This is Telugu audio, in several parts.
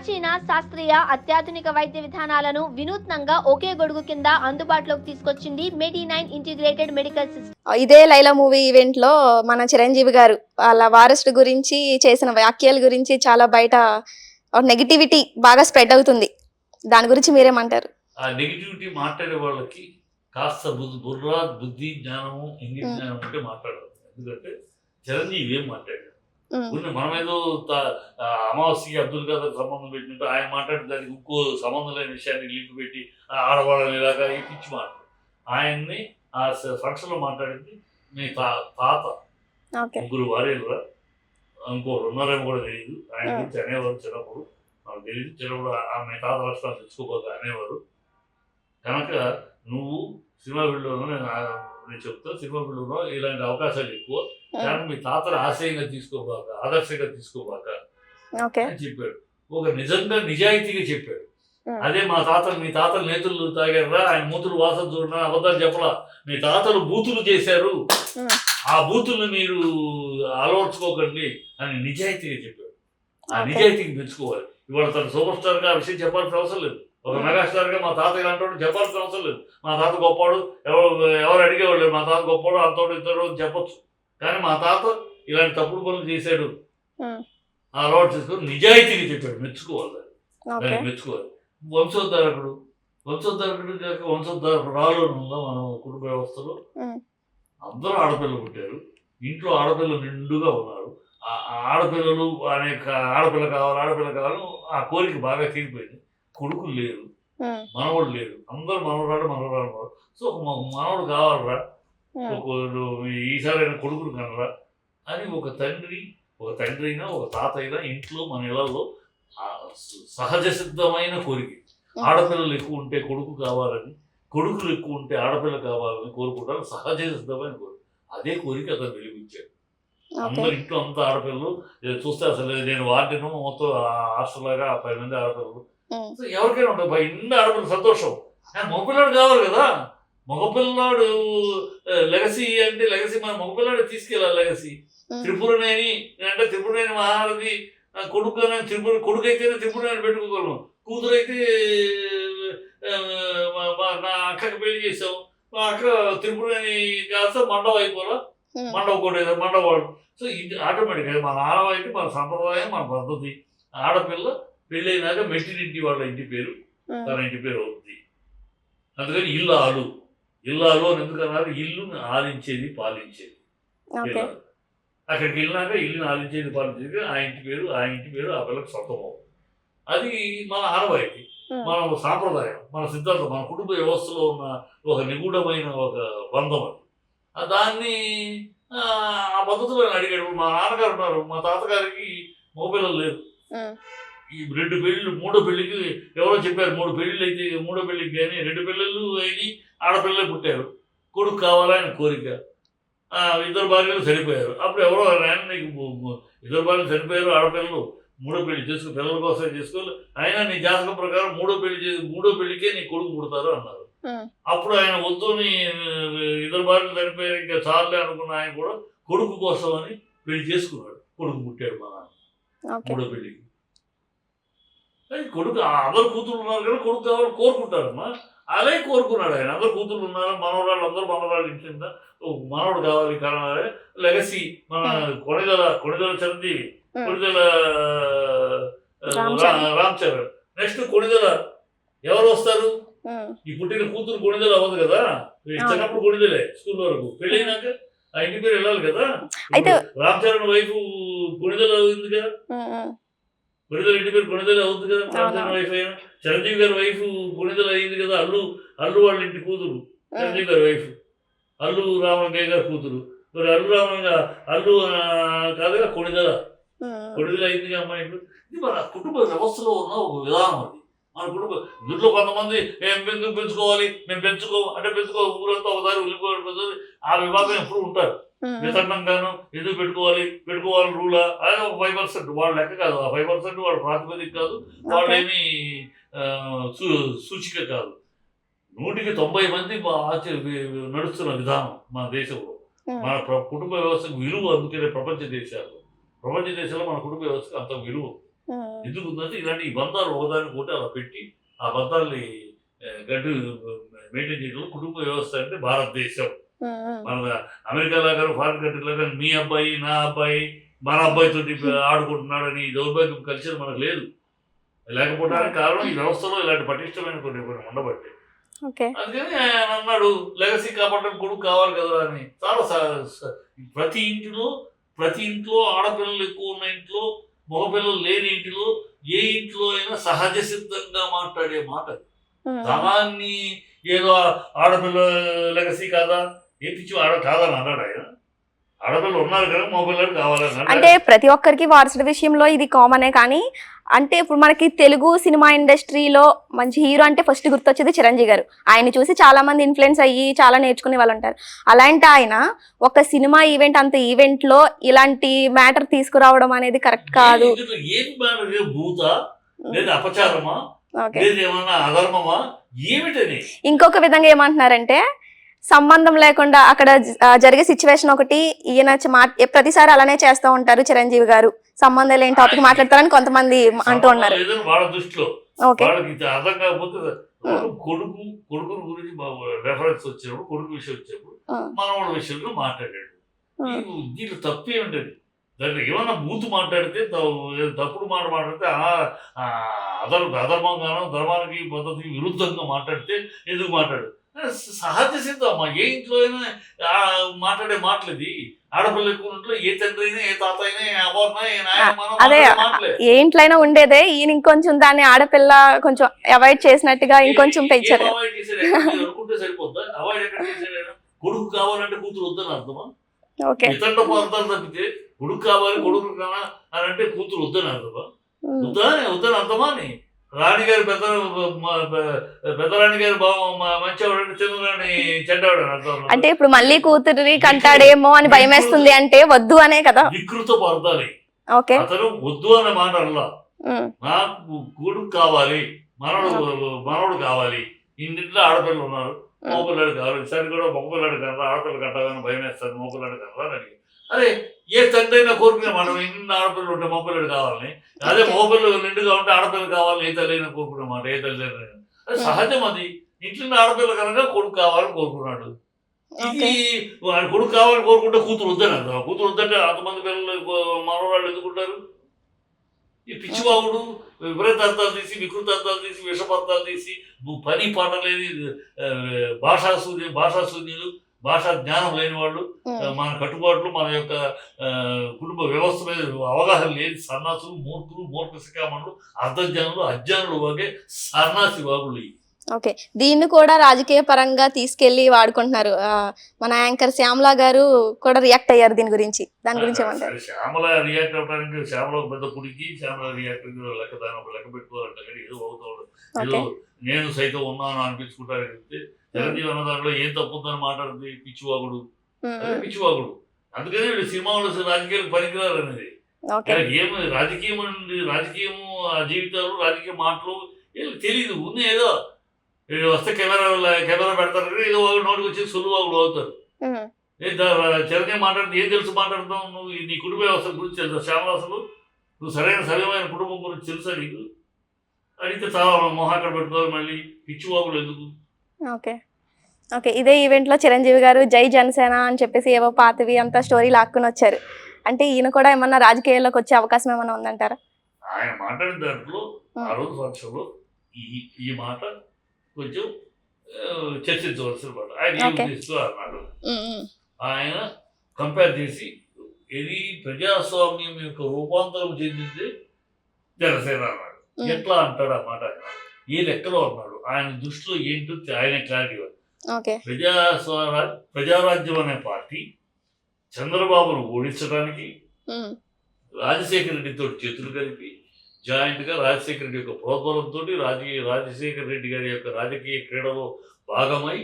ప్రాచీన శాస్త్రీయ అత్యాధునిక వైద్య విధానాలను వినూత్నంగా ఒకే గొడుగు కింద అందుబాటులోకి తీసుకొచ్చింది Medi nine integrated medical system. ఇదే లైలా మూవీ ఈవెంట్లో మన చిరంజీవి గారు వాళ్ళ వారసుడు గురించి చేసిన వ్యాఖ్యల గురించి చాలా బయట నెగిటివిటీ బాగా స్ప్రెడ్ అవుతుంది. దాని గురించి మీరేమంటారు? ఆ నెగిటివిటీ మాట్లాడే వాళ్ళకి కాస్త బుద్ధి బుర్ర బుద్ధి జ్ఞానము ఇంగిత మ్. జ్ఞానం ఉంటే మాట్లాడదు ఎందుకంటే చిరంజీవి ఏం ఉన్న మనం ఏదో అమావాస్యకి అబ్దుల్ ఖాదర్ సంబంధం పెట్టినట్టు ఆయన మాట్లాడిన దానికి ఇంకో సంబంధం లేని విషయాన్ని లింక్ పెట్టి ఆడవాళ్ళని ఇలాగా ఈ పిచ్చి మాట. ఆయన్ని ఆ ఫంక్షన్లో మాట్లాడింది మీ తాత. ముగ్గురు భార్యలు ఇంకోరు ఉన్నారేమో కూడా తెలియదు ఆయన. గురించి అనేవారు చిన్నప్పుడు. నాకు తెలియదు చిన్నప్పుడు ఆమె తాత రాష్ట్రాలు తెచ్చుకోబోతా అనేవారు. కనుక నువ్వు సినిమా ఫీల్డ్లోనూ నేను చెప్తా సినిమా ఫీల్డ్లో ఇలాంటి అవకాశాలు ఎక్కువ. మీ తాతను ఆశయంగా తీసుకోబాక ఆదర్శంగా తీసుకోబాక అని చెప్పాడు. ఒక నిజంగా నిజాయితీగా చెప్పాడు. అదే మా తాతలు మీ తాతలు నేతులు తాగారా? ఆయన మూతులు వాసన చూడరా? అబద్ధాలు చెప్పలా? మీ తాతలు బూతులు చేశారు. ఆ. బూతులు మీరు అలవర్చుకోకండి అని నిజాయితీగా చెప్పాడు. ఆ. నిజాయితీకి మెచ్చుకోవాలి ఇవాళ తన సూపర్ స్టార్గా ఆ విషయం చెప్పాల్సిన అవసరం లేదు. ఒక. మెగాస్టార్గా మా తాత ఇలాంటి వాడు చెప్పాల్సిన అవసరం లేదు. మా తాత గొప్పవాడు ఎవరు ఎవరు అడిగేవాళ్ళు. మా తాత గొప్పవాడు అంతోడు ఇద్దరు చెప్పొచ్చు. కానీ మా తాత ఇలాంటి తప్పుడు పనులు చేశాడు. అలవాటు చేసుకొని నిజాయితీగా చెప్పాడు. మెచ్చుకోవాలి మెచ్చుకోవాలి. వంశోద్ధారకుడు. వంశోద్ధారకుడు కాక వంశోద్ధారకుడు ఉందా మన కుటుంబ వ్యవస్థలో. అందరూ ఆడపిల్లలు పుట్టారు. ఇంట్లో ఆడపిల్లలు నిండుగా ఉన్నారు. ఆ ఆడపిల్లలు అనేక ఆడపిల్ల కావాలి ఆడపిల్ల కావాలి ఆ కోరిక బాగా తీరిపోయింది. కొడుకులు లేరు. మనవడు లేరు అందరూ మనవరాడు మనవరాడు. సో మనవడు కావాలరా. ఈసారి కొడుకులు కనరా. అని ఒక తండ్రి ఒక తండ్రి అయినా ఒక తాత అయినా ఇంట్లో మన ఇళ్ళలో సహజ సిద్ధమైన కోరిక. ఆడపిల్లలు ఎక్కువ ఉంటే కొడుకు కావాలని కొడుకులు ఎక్కువ ఉంటే ఆడపిల్ల కావాలని కోరుకుంటారు సహజ సిద్ధమైన కోరిక. అదే కోరిక అతను వెలిగించాడు. ఓకే. అందరు ఇంట్లో అంతా ఆడపిల్లలు చూస్తే అసలు నేను వార్డెను మొత్తం హాస్టల్ లాగా ఆ పది మంది ఆడపిల్లలు. ఎవరికైనా ఉంటుంది. భయ ఇన్ని ఆడపిల్లలు సంతోషం. మగపిల్లాడు కావాలి కదా. మగపిల్లాడు లెగసీ అంటే లెగసీ మన మగపిల్లాడు తీసుకెళ్ళాలి లెగసీ. త్రిపురనేని అంటే త్రిపురనేని మహారథి కొడుకు త్రిపుర కొడుకు అయితేనే త్రిపురనేని పెట్టుకోగలను కూతురు అయితే నా అక్కకి పెళ్ళి చేసాం మా అక్క త్రిపురనేని కాస్త మండవ అయిపోలా. ఉమ్, మండవ కొట్టేది మండవాడు సో ఇది ఆటోమేటిక్గా మన ఆనవాయితీ మన సంప్రదాయం మన పద్ధతి. ఆడపిల్ల పెళ్ళైనాక మెట్టినింటి వాళ్ళ ఇంటి పేరు తన ఇంటి పేరు అవుతుంది అందుకని ఇల్లాలు. ఇల్లాలు ఎందుకన్నారు? ఇల్లుని ఆలించేది పాలించేది. అక్కడికి వెళ్ళినాక ఇల్లుని ఆలించేది పాలించేది ఆ ఇంటి పేరు ఆ ఇంటి పేరు ఆ పిల్లకి సొంతం అవుతుంది అది మన ఆనవాయితీ మన సాంప్రదాయం మన సిద్ధాంతం మన కుటుంబ వ్యవస్థలో ఉన్న ఒక నిగూఢమైన ఒక బంధం అది. ఆ దాన్ని ఆ పద్ధతిలో అడిగాడు మా నాన్నగారు ఉన్నారు మా తాతగారికి మగపిల్లలు లేరు ఈ రెండు పెళ్ళిళ్ళు మూడో పెళ్ళికి ఎవరో చెప్పారు మూడు పెళ్ళిళ్ళు అయితే మూడో పెళ్ళికి కానీ రెండు పెళ్ళిళ్ళు అయింది ఆడపిల్లలే పుట్టారు. కొడుకు కావాలని కోరిక. ఆ, ఇద్దరు భార్యలు చనిపోయారు. అప్పుడు ఎవరో ఆయన నీకు ఇద్దరు భార్యలు చనిపోయారు ఆడపిల్లలు మూడో పెళ్ళి చేసుకో పిల్లల కోసం చేసుకోవాలి. అయినా నీ జాతకం ప్రకారం మూడో పెళ్ళి చేసి మూడో పెళ్ళికే నీ కొడుకు పుడతారు అన్నారు. అప్పుడు ఆయన వద్దు నీ ఇద్దరు భార్యలు చనిపోయారు ఇంకా చాలులే అనుకున్న ఆయన కూడా కొడుకు కోసం అని పెళ్ళి చేసుకున్నాడు. కొడుకు పుట్టాడు మా నాన్న. మూడో పెళ్ళికి. కొడుకు అందరు కూతురు ఉన్నారు కదా కొడుకు కావాలని కోరుకుంటారమ్మా? అలాగే కోరుకున్నాడు ఆయన. అందరు కూతురు ఉన్నారు? మనవరాళ్ళు అందరూ మనవరాళ్ళు ఇంటిందా మనవడు కావాలి కావాలి లెగసీ మన కొణిదల కొణిదల చిరంజీవి కొణిదల రామ్ చరణ్. నెక్స్ట్ కొణిదల. ఎవరు వస్తారు? ఈ పుట్టిన కూతురు కొణిదల అవ్వదు కదా. చిన్నప్పుడు కొణిదలే స్కూల్ వరకు. పెళ్ళైనాక ఆ ఇంటి పేరు వెళ్ళాలి కదా? రామ్ చరణ్ వైఫ్ కొణిదల ఉంది కదా కొణిదల ఇంటి పేరు కొణిదల అవుతుంది కదా అవును. వైఫ్ అయినా. చిరంజీవి గారి వైఫ్ కొణిదల అయింది కదా అల్లు అల్లు వాళ్ళ ఇంటి కూతురు చిరంజీవి గారి వైఫ్ అల్లు రామలింగయ్య గారి కూతురు. మరి అల్లు రామలింగ అల్లు ఆ, కాదుగా కొణిదల కొడుకులు అయింది అమ్మాయి ఇప్పుడు ఇది మన కుటుంబ వ్యవస్థలో ఉన్న ఒక విధానం అది. మన కుటుంబ ఇంట్లో కొంతమంది మేము ఎందుకు పెంచుకోవాలి? మేము పెంచుకో అంటే పెంచుకో ఊరంతా ఒకసారి పెద్దది ఆ విభాగం ఎప్పుడు ఉంటారు. వితరణంగాను ఎందుకు పెట్టుకోవాలి? పెట్టుకోవాలి రూలా అదే ఒక ఫైవ్ పర్సెంట్ వాళ్ళ లెక్క కాదు. ఆ ఫైవ్ పర్సెంట్ వాళ్ళ ప్రాతిపదిక కాదు. వాళ్ళేమి సూచిక కాదు. నూటికి తొంభై మంది నడుస్తున్న విధానం మన దేశంలో. మన కుటుంబ వ్యవస్థకు విలువ అందుకనే ప్రపంచ దేశాలు. ప్రపంచ దేశాల్లో మన కుటుంబ వ్యవస్థకు అంత విలువ. ఎందుకు ఉందంటే ఇలాంటి ఈ బంధాలు ఒకదానికి ఒకటి అలా పెట్టి ఆ బంధాలని గడ్డు మెయింటైన్ చేయడం కుటుంబ వ్యవస్థ అంటే భారతదేశం. మన అమెరికా లాగా ఫారిన్ కంట్రీ లాగా మీ అబ్బాయి నా అబ్బాయి మన అబ్బాయితో ఆడుకుంటున్నాడని ఈ దౌర్భాగ్యం కల్చర్ మనకు లేదు. లేకపోవడానికి కారణం ఈ వ్యవస్థలో ఇలాంటి పటిష్టమైన కొన్ని కొన్ని ఉండబట్టి. అందుకని ఆయన అన్నాడు లెగసీ కాపాడడానికి కొడుకు కావాలి కదా అని. చాలా ప్రతి ఇంటిలో ప్రతి ఇంట్లో ఆడపిల్లలు ఎక్కువ ఉన్న ఇంట్లో మగపిల్లలు లేని ఇంటిలో ఏ ఇంట్లో అయినా సహజ సిద్ధంగా మాట్లాడే మాట. ధనాన్ని ఏదో ఆడపిల్ల లెగసీ కాదా? ఆడ కాదని అన్నాడు ఆయన. ఆడపిల్లలు ఉన్నారు కదా మగపిల్లలు కావాలని అంటే. ప్రతి ఒక్కరికి వారసుడి విషయంలో ఇది కామనే కానీ అంటే ఇప్పుడు మనకి తెలుగు సినిమా ఇండస్ట్రీలో మంచి హీరో అంటే ఫస్ట్ గుర్తొచ్చేది చిరంజీవి గారు. ఆయన చూసి చాలా మంది ఇన్ఫ్లుయెన్స్ అయ్యి చాలా నేర్చుకునే వాళ్ళు ఉంటారు. అలాంటి ఆయన ఒక సినిమా ఈవెంట్ అంత ఈవెంట్లో ఇలాంటి మ్యాటర్ తీసుకురావడం అనేది కరెక్ట్ కాదు. అపచారమా ఏమన్నా అధర్మమా ఏమిటని? ఇంకొక విధంగా ఏమంటున్నారంటే సంబంధం లేకుండా అక్కడ జరిగే సిచ్యువేషన్ ఒకటి ఈయన ప్రతిసారి అలానే చేస్తూ ఉంటారు చిరంజీవి గారు. సంబంధం లేని టాపిక్ మాట్లాడతారని కొంతమంది అంటూ ఉన్నారు. వాళ్ళ దృష్టిలో. అర్థం కాకపోతే కొడుకు గురించి రెఫరెన్స్ వచ్చినప్పుడు కొడుకు విషయం వచ్చినప్పుడు విషయంలో మాట్లాడాడు. దీంట్లో తప్పే దాంట్లో ఏమన్నా బూతు మాట్లాడితే తప్పుడు మాట మాట్లాడితే ఆ- ఆ అధర్ అధర్మంగానో ధర్మానికి పద్ధతికి విరుద్ధంగా మాట్లాడితే ఎందుకు మాట్లాడు? సహజ సిద్ధం అమ్మా ఏ ఇంట్లో అయినా మాట్లాడే మాటలు ఇది ఆడపిల్ల ఎక్కువ ఇంట్లో ఏ తండ్రి అయినా ఏ తాత అయినా ఏ అదే ఏ ఇంట్లో అయినా ఉండేదే. ఈయన ఇంకొంచెం దాన్ని ఆడపిల్ల కొంచెం అవాయిడ్ చేసినట్టుగా ఇంకొంచెం పెంచారు. అనుకుంటే సరిపోద్దా? అవాయిడ్? కొడుకు కావాలంటే కూతురు వద్దని అర్థమా? అర్థాలు తప్పితే కొడుకు కావాలి కొడుకు కావా అని అంటే కూతురు వద్దని అర్థమా? ఉమ్. వద్దని వద్దని అర్థమా అని రాణిగారి పెద్ద పెద్దరాణి గారి మంచివాడు చిన్నరాణి చెడ్డవాడు అర్థం అంటే ఇప్పుడు మళ్ళీ కూతురి కంటాడేమో అని భయం వేస్తుంది అంటే వద్దు అనే కదా? వికృత ఓకే. అతను వద్దు అనే మాట ఉమ్. నాకు కొడుకు కావాలి మనవడు మనవడు కావాలి. ఇంటింట్లో ఆడపిల్లలు ఉన్నారు. మోపిల్లాడు కావాలి. సరి కూడా మగపిల్లాడు కనరా ఆడపిల్ల కట్టాలని భయం వేస్తాను మోపిల్లాడు కనరా అని అరే ఏ తండ్రి అయినా కోరుకునే మనం ఇన్ని ఆడపిల్లలు ఉంటే మోపిల్లాడు కావాలని. అదే మోపిల్లు నిండుగా ఉంటే ఆడపిల్ల కావాలని ఏ తల్లి అయినా కోరుకునే మాట ఏ తల్లి అది సహజం అది. ఇంట్లో ఆడపిల్ల కనుక కొడుకు కావాలని కోరుకున్నాడు. ఇది వాడు కొడుకు కావాలని కోరుకుంటే కూతురు వద్దని అర్థం. కూతురు వద్దంటే అంతమంది పిల్లలు మనవరాళ్ళు ఎందుకుంటారు ఈ పిచ్చివాగుడు విపరీత అర్థాలు తీసి వికృత అర్థాలు తీసి విషపర్థాలు తీసి పని పాట లేని ఆ, భాషా శూన్య భాషా జ్ఞానం లేని వాళ్ళు. మన కట్టుబాట్లు మన యొక్క కుటుంబ వ్యవస్థ మీద అవగాహన లేని సన్నాసులు మూర్ఖులు మూర్ఖ శిఖామణులు అర్ధజ్ఞానులు అజ్ఞానులు వగే సన్నాసి ఇవి. ఓకే. దీన్ని కూడా రాజకీయ పరంగా తీసుకెళ్ళి వాడుకుంటున్నారు. మన యాంకర్ శ్యామలా గారు కూడా రియాక్ట్ అయ్యారు దీని గురించి. దాని గురించి ఏమంటారు? శ్యామల రియాక్ట్ అవ్వడానికి శ్యామల పెద్ద కుడికి శ్యామల రియాక్ట్ లెక్క దాని లెక్క పెట్టుకోవాలంటే ఏదో అవుతాడు ఏదో నేను సైతం ఉన్నాను అనిపించుకుంటారు చిరంజీవి అన్న దాంట్లో ఏం తప్పు ఉందని మాట్లాడుతుంది? పిచ్చివాగుడు. అదే. పిచ్చివాగుడు. అందుకనే వీళ్ళు సినిమా వాళ్ళు రాజకీయాలకు పనికిరారు అనేది. ఏం రాజకీయం అండి? రాజకీయము ఆ జీవితాలు రాజకీయ మాటలు వీళ్ళకి తెలియదు ఉంది ఏదో వస్తే కెమెరా కెమెరా పెడతారు ఏదో నోటికి వచ్చి సులువు వాగుడు అవుతారు. చిరంజీవి మాట్లాడితే ఏం తెలుసు మాట్లాడతావు నువ్వు? నీ కుటుంబ వ్యవస్థ గురించి తెలుసా? శ్యామల అసలు? నువ్వు సరైన సరైన కుటుంబం గురించి తెలుసా నీకు? అడిగితే చాలా మొహాకడ పెట్టుకోవాలి మళ్ళీ. పిచ్చివాగులు ఎందుకు? ఓకే. ఓకే ఇదే ఈవెంట్లో చిరంజీవి గారు జై జనసేన అని చెప్పేసి ఏవో పాతవి అంతా స్టోరీ లాక్కుని వచ్చారు. అంటే ఈయన కూడా ఏమన్నా రాజకీయాల్లోకి వచ్చే అవకాశం ఏమైనా ఉందంటారా? ఆయన మాట్లాడిన దాంట్లో ఆ. రోజు ఫంక్షన్లో ఈ ఈ మాట కొంచెం చర్చించవలసిన మాట ఆయన. ఉద్దేశిస్తూ అన్నాడు. ఆయన కంపేర్ చేసి ఇది ప్రజాస్వామ్యం యొక్క రూపాంతరం చెందింది జనసేన అన్నాడు. ఎట్లా అంటాడు ఆ మాట ఆయన? ఏ లెక్కలో అన్నాడు. ఆయన దృష్టిలో ఏంటో ఆయన క్లారిటీ ప్రజాస్వరా ప్రజారాజ్యం అనే పార్టీ చంద్రబాబును ఓడించడానికి రాజశేఖర రెడ్డితో చేతులు కలిపి జాయింట్గా రాజశేఖర రెడ్డి యొక్క ప్రోద్బలంతో రాజకీయ రాజశేఖర రెడ్డి గారి యొక్క రాజకీయ క్రీడలో భాగమై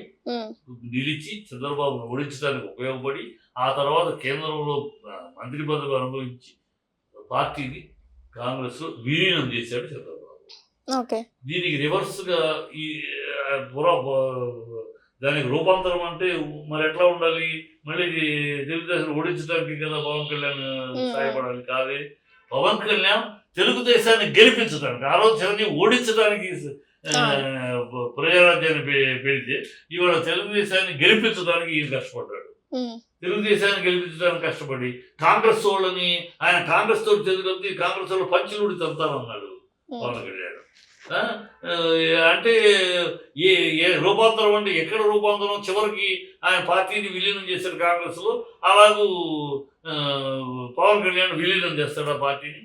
నిలిచి చంద్రబాబును ఓడించడానికి ఉపయోగపడి ఆ తర్వాత కేంద్రంలో మంత్రి పదవి అనుభవించి పార్టీని కాంగ్రెస్లో విలీనం చేశాడు చంద్రబాబు. దీనికి రివర్స్గా ఈ ఆ, పురా దానికి రూపాంతరం అంటే మరి ఎట్లా ఉండాలి? మళ్ళీ తెలుగుదేశం ఓడించడానికి కదా పవన్ కళ్యాణ్. సహాయపడాలి కాదే? పవన్ కళ్యాణ్ తెలుగుదేశాన్ని గెలిపించడానికి ఆ రోజు చిరంజీవి ఓడించడానికి ప్రజారాజ్యాన్ని పెడితే ఇవాళ తెలుగుదేశాన్ని గెలిపించడానికి ఈయన కష్టపడ్డాడు. తెలుగుదేశాన్ని గెలిపించడానికి కష్టపడి కాంగ్రెస్ వాళ్ళని ఆయన కాంగ్రెస్ తోటి తెలుగు కాంగ్రెస్ వాళ్ళు పంచులుడి తంతానన్నాడు ఉమ్, పవన్ కళ్యాణ్ అంటే ఏ ఏ రూపాంతరం అంటే ఎక్కడ రూపాంతరం? చివరికి ఆయన పార్టీని విలీనం చేశాడు కాంగ్రెస్లో అలాగూ పవన్ కళ్యాణ్ విలీనం చేస్తాడు ఆ పార్టీని.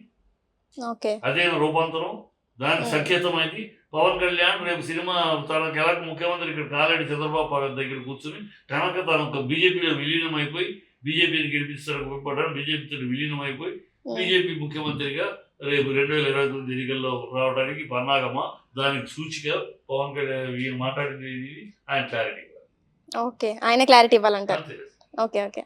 అదే రూపాంతరం. దానికి. సంకేతమైంది. పవన్ కళ్యాణ్ రేపు సినిమా తనకు ఎలా ముఖ్యమంత్రి ఇక్కడ కాలేడి చంద్రబాబు దగ్గర కూర్చుని కనుక తను బీజేపీలో విలీనం అయిపోయి బీజేపీని గెలిపిస్తాడు బీజేపీతో విలీనం అయిపోయి బీజేపీ ముఖ్యమంత్రిగా రేపు రెండు వేల ఇరవై తొమ్మిది ఎన్నికల్లో రావడానికి పన్నాగమా దానికి సూచిక పవన్ కళ్యాణ్ ఈయన మాట్లాడింది ఆయన క్లారిటీ ఓకే ఆయన క్లారిటీ ఇవ్వాలంటారు. అంతే. Okay okay.